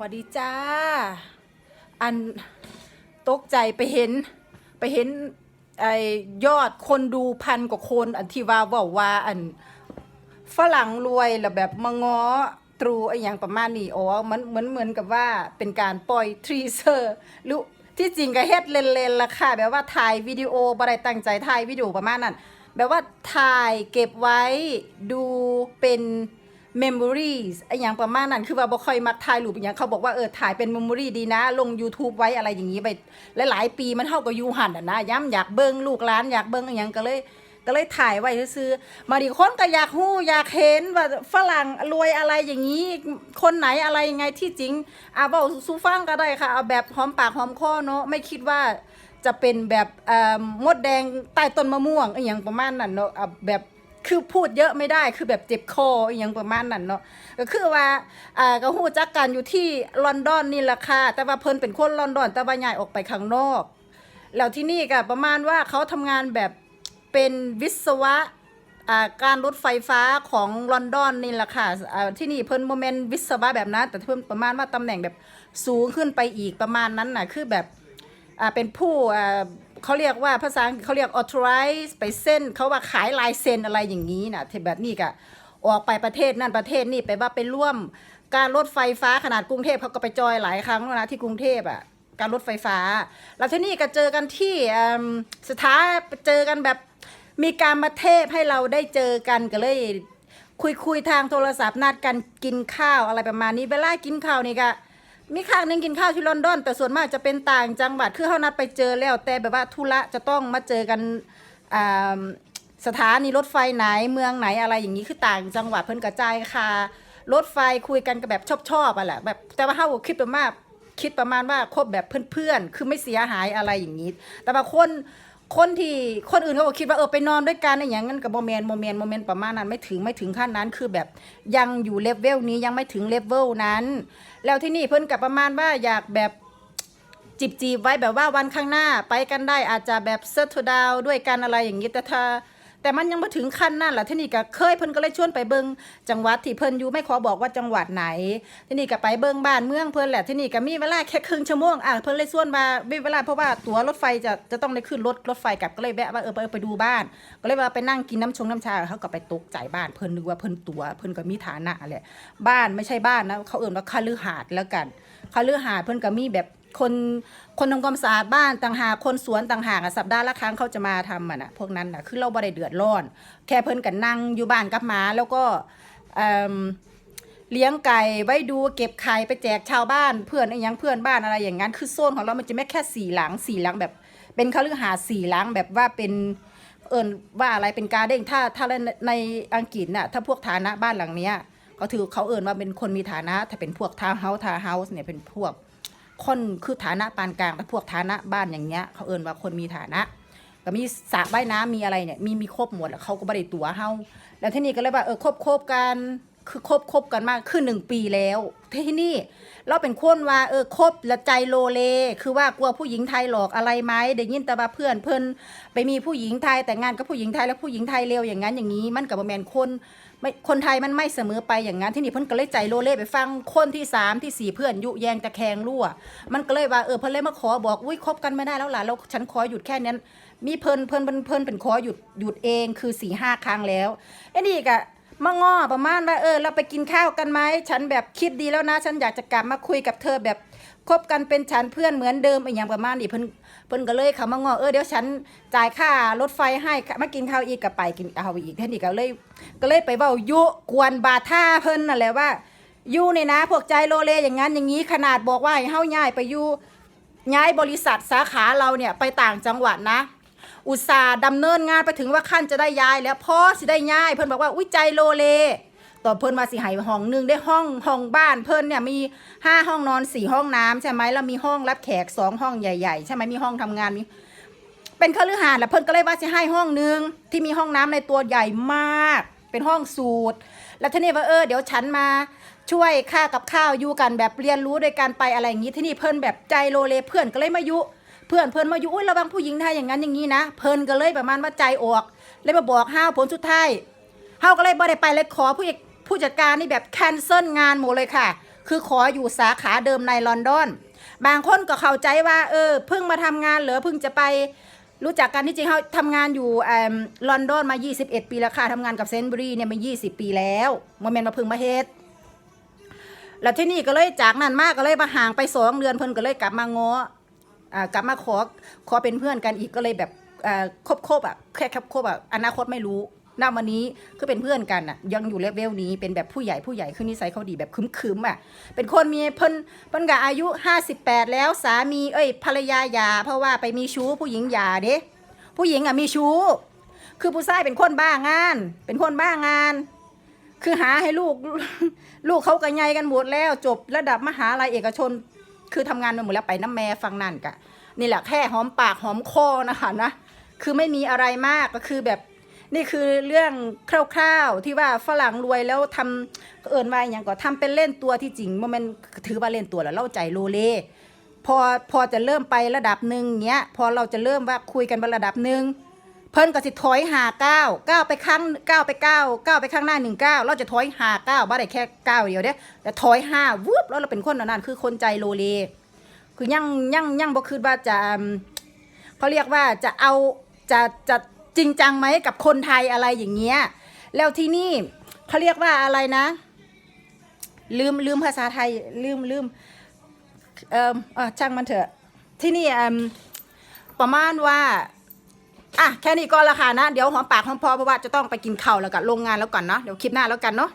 วัสดีจ้า อันตกใจไปเห็นไปเห็นไอยอดคนดูพันกว่าคนอันที่ว่าบอกว่าอันฝรั่งรวยแล้วแบบมาง้อตรูไออย่างประมาณนี้อ๋อมันเหมือนเหมือนกับว่าเป็นการปล่อยทรีเซอร์หรือที่จริงก็เฮ็ดเล่นๆละค่ะแบบว่าถ่ายวิดีโอบ่ได้ตั้งใจถ่ายวิดีโอประมาณนั้นแบบว่าถ่ายเก็บไว้ดูเป็น memories ไอ้อย่างประมาณนั้นคือว่าบ่ค่อยมักถ่ายรูปอหย่างเขาบอกว่าเออถ่ายเป็น memory ดีนะ ลง YouTube ไว้อะไรอย่างนี้ไปหลายๆปีมันเท่ากับอยูหันอะนะย้ำอยากเบิ่งลูกหลานอยากเบิ่งอหย่างก็เลยก็เลยถ่ายไว้ซื้อๆมาดิคนก็อยากฮู้อยากเห็นว่าฝรั่งรวยอะไรอย่างนี้ คนไหนอะไรยังไงที่จริงอะเว้าสู่ฟังก็ได้ค่ะ เอาแบบหอมปากหอมคอเนาะไม่คิดว่าจะเป็นแบบเอ่อมดแดงใต้ต้นมะม่วงอหย่างประมาณนั้นเนาะอะแบบ คือพูดเยอะไม่ได้คือแบบเจ็บคออย่างประมาณนั้นเนาะก็คือว่าอ่าก็ฮู้จักกันอยู่ที่ลอนดอนนี่แหละค่ะแต่ว่าเพิ่นเป็นคนลอนดอน แต่ว่าย้ายออกไปข้างนอก แล้วที่นี่ก็ประมาณว่าเขาทำงานแบบเป็นวิศวะอ่าการรถไฟฟ้าของลอนดอนนี่แหละค่ะอ่าที่นี่เพิ่นโมเมนต์วิศวะแบบนั้นแต่เพิ่นประมาณว่าตำแหน่งแบบสูงขึ้นไปอีกประมาณนั้นน่ะคือแบบ เป็นผู้เขาเรียกว่าภาษาเขาเรียก authorize ไปเส้นเขาว่าขายลายเซ็นอะไรอย่างนี้นะที่แบบนี้ก็ออกไปประเทศนั่นประเทศนี่ไปว่าไปร่วมการรถไฟฟ้าขนาดกรุงเทพเขาก็ไปจอยหลายครั้งแล้วนะที่กรุงเทพอะการรถไฟฟ้า แล้วที่นี่ก็เจอกันที่สถาเจอกันแบบมีการมาเทพให้เราได้เจอกันก็เลยคุยคุยทางโทรศัพท์นัดกันกินข้าวอะไรประมาณนี้เวลากินข้าวนี่ก็ มีครั้งหนึงกินข้าวที่ลอนดอน แต่ส่วนมากจะเป็นต่างจังหวัดคือเขานัดไปเจอแล้ว แต่แบบว่าธุระจะต้องมาเจอกันอ่าสถานีรถไฟไหนเมืองไหนอะไรอย่างนี้คือต่างจังหวัดเพิ่นกระจายค่ะรถไฟคุยกันก็แบบชอบๆอะแหละแบบแต่ว่าเฮาคิดประมาณคิดประมาณว่าคบแบบเพื่อนๆคือไม่เสียหายอะไรอย่างนี้ แต่บางคน คนที่คนอื่นเขาก็คิดว่าเออไปนอนด้วยกันอะไรอย่างนั้นกับโมเมนต์โมเมนต์โมเมนต์ประมาณนั้นไม่ถึงไม่ถึงขั้นนั้นคือแบบยังอยู่เลเวลนี้ยังไม่ถึงเลเวลนั้น แล้วที่นี่เพิ่นกับประมาณว่าอยากแบบจีบจีบไว้แบบว่าวันข้างหน้าไปกันได้อาจจะแบบเซตดาวด้วยกันอะไรอย่างนี้แต่ถ้า แต่มันยังมาถึงขั้นนั่นแหละที่นี่ก็เคยเพิ่นก็เลยชวนไปเบิงจังหวัดที่เพิ่นอยู่ไม่ขอบอกว่าจังหวัดไหนที่นี่ก็ไปเบิงบ้านเมืองเพิ่นแหละที่นี่ก็มีเวลาแค่ครึ่งชั่วโมงอะเพิ่นเลยชวนมามีเวลาเพราะว่าตั๋วรถไฟจะจะต้องได้ขึ้นรถรถไฟกลับก็เลยแวะว่าเออไปเออไปดูบ้าน ก็เลยว่าไปนั่งกินน้ำชงน้ำชาเขาก็ไปตกใจบ้านเพิ่นนึกว่าเพิ่นตั๋วเพิ่นก็มีฐานะแหละบ้านไม่ใช่บ้านนะเขาเอ่นว่าคฤหาสน์แล้วกันคฤหาสน์เพิ่นก็มีแบบ คนคนทำความสะอาดบ้านต่างหากคนสวนต่างหากสัปดาห์ละครั้งเขาจะมาทำอะนะพวกนั้นน่ะคือเราบ่ได้เดือดร้อน แค่เพิ่นกันนั่งอยู่บ้านกับหมาแล้วก็เเลี้ยงไก่ไว้ดูเก็บไข่ไปแจกชาวบ้านเพื่อนอ้หยังเพื่อนบ้านอะไรอย่างนั้น คือโซนของเรามันจะไม่แค่สี่หลังสี่หลังแบบ เป็นคฤหาสน์สี่หลังแบบว่าเป็นเอิญว่าอะไรเป็นการเด้งถ้าถ้าในในอังกฤษน่ะถ้าพวกฐานะบ้านหลังเนี้ยเขาถือเขาเอิญว่าเป็นคนมีฐานะ ถ้าเป็นพวกทาวน์เฮาส์ทาวน์เฮาส์เนี่ยเป็นพวก คนคือฐานะปานกลางแต่พวกฐานะบ้านอย่างเงี้ยเขาเอินว่าคนมีฐานะก็มีสระว่ายน้ำมีอะไรเนี่ยมีมีครบหมดแล้วเขาก็บริตัวเฮาแล้วที่นี่ก็เลยว่าเออคบคบกันคือคบคบกันมากคือหนึ่งปีแล้วที่นี่เราเป็นคนว่าเออคบแล้วใจโลเล คือว่ากลัวผู้หญิงไทยหลอกอะไรไหมได้ยินแต่ว่าเพื่อนเพิ่นไปมีผู้หญิงไทยแต่งงานกับผู้หญิงไทยแล้วผู้หญิงไทยเลวอย่างนั้นอย่างนี้ มันกับแมนคน ไม่คนไทยมันไม่เสมอไปอย่างนั้นที่นี่เพิ่นก็เลยใจโลเล่ไปฟังคนที่สามที่สี่เพื่อนยุแยงตะแคงรั่ว มันก็เลยว่าเออเพิ่นเลยมาขอบอกอุ้ยคบกันไม่ได้แล้วล่ะแล้วฉันขอหยุดแค่นั้นมีเพิ่นเพิ่นเพิ่นเพิ่นเป็นขอหยุดหยุดเองคือสี่ห้าครั้งแล้วไอ้นี่ก็ มาง้อประมาณว่าเออ เราไปกินข้าวกันไหมฉันแบบคิดดีแล้วนะ ฉันอยากจะกลับมาคุยกับเธอแบบคบกันเป็นฉันเพื่อนเหมือนเดิมไอ้อย่างประมาณนี้เพิ่นเพิ่นก็เลยเขามางอเออเดี๋ยวฉันจ่ายค่ารถไฟให้มากินข้าวอีกก็ไปกินข้าวอีกท่านี่ก็เลย ก็เลยไปเว้ายุกวนบาท่าเพิ่นนั่นแหละว่ายู่นี่นะ พวกใจโลเลอย่างนั้นอย่างนี้ขนาดบอกว่าให้เฮาย้ายไปยู่ย้ายบริษัทสาขาเราเนี่ยไปต่างจังหวัดนะ อุตส่าห์ดำเนินงานไปถึงว่าขั้นจะได้ย้ายแล้วพอสิได้ย้าย เพิ่นบอกว่าอุ้ยใจโลเลต่อเพิ่นมาสิให้ห้องหนึ่งได้ห้องห้องบ้านเพิ่นเนี่ยมีห้าห้องนอนสี่ห้องน้ำใช่ไหมแล้วมีห้องรับแขกสองห้องใหญ่ๆ ใช่ไหมมีห้องทำงานมีเป็นคฤหาสน์แหละเพิ่นก็เลยว่าจะให้ห้องนึงที่มีห้องน้ำในตัวใหญ่มาก เป็นห้องสูตร แล้วทีนี้ว่าเออเดี๋ยวฉันมาช่วยค่ากับข้าวอยู่กันแบบเรียนรู้โดยการไปอะไรอย่างนี้ที่นี่เพิ่นแบบใจโลเลเพื่อนก็เลยมายุ เพื่อนเพิ่นมายุอุ้ยระวังผู้หญิงไทยอย่างนั้นอย่างนี้นะเพิ่นก็เลยประมาณว่าใจออกเลยมาบอกห้าวผลสุดท้ายเฮาก็เลยบ่ได้ไปเลยขอผู้ผู้จัดการนี่แบบแคนเซิลงานหมดเลยค่ะ คือขออยู่สาขาเดิมในลอนดอน บางคนก็เข้าใจว่าเออเพิ่งมาทำงานเหรอเพิ่งจะไปรู้จักกันที่จริงเขาทำงานอยู่ลอนดอนมา 21 ปีแล้วค่ะทำงานกับเซนต์บรีเนี่ยมา 20 ปีแล้วโมเมนต์มาเพิ่งมาเฮ็ดแล้วที่นี่ก็เลยจากนั้นมากก็เลยมาห่างไปสองเดือนเพิ่นก็เลยกลับมาง้อ กลับมาขอขอเป็นเพื่อนกันอีกก็เลยแบบคบคบอะแค่คบคบอะอนาคตไม่รู้ณวันนี้คือเป็นเพื่อนกันอะยังอยู่เลเวลนี้เป็นแบบผู้ใหญ่ผู้ใหญ่คือนิสัยเขาดีแบบคึมๆอะเป็นคนมีเพิ่นเพิ่นก็อายุ 58 แล้วสามีเอ้ยภรรยาหย่าเพราะว่าไปมีชู้ผู้หญิงหย่าเด้ผู้หญิงอะมีชู้ คือผู้ชายเป็นคนบ้างาน เป็นคนบ้างาน คือหาให้ลูกลูกเขาก็ใหญ่กันหมดแล้วจบระดับมหาลัยเอกชน คือทำงานมาหมดแล้วไปน้ำแม่ฟังนั่นกะนี่แหละแค่หอมปากหอมคอนะคะนะคือไม่มีอะไรมากก็คือแบบนี่คือเรื่องคร่าวๆที่ว่าฝรั่งรวยแล้วทำเอินว่าอย่างก็ทำเป็นเล่นตัวที่จริงโมเมนถือว่าเล่นตัวแล้วเล่าใจโลเลพอพอจะเริ่มไประดับหนึ่งเนี้ยพอเราจะเริ่มว่าคุยกันระดับหนึ่ง เพิ่นก็สิถอยหาเก้าเก้าไปข้างเก้าไปเก้าเก้าไปข้างหน้าหนึ่งเก้าเราจะถอยหาเก้าบ่ได้แค่เก้าเดียวเด้แต่ถอยห้าวูบแล้วเราเป็นคนนั้นคือคนใจโลเลคือยังยังยังบ่คิดว่าจะเขาเรียกว่าจะเอาจะจะจริงจังไหมกับคนไทยอะไรอย่างเงี้ยแล้วที่นี่เขาเรียกว่าอะไรนะ ลืมลืมภาษาไทยลืมลืมเอ่อช่างมันเถอะ ที่นี่ประมาณว่า อะแค่นี้ก็ราคานะ เดี๋ยวหอมปากหอมคอเพราะว่าจะต้องไปกินข้าวแล้วกันโรงงานแล้วก่อนเนาะเดี๋ยวคลิปหน้าแล้วกันเนาะ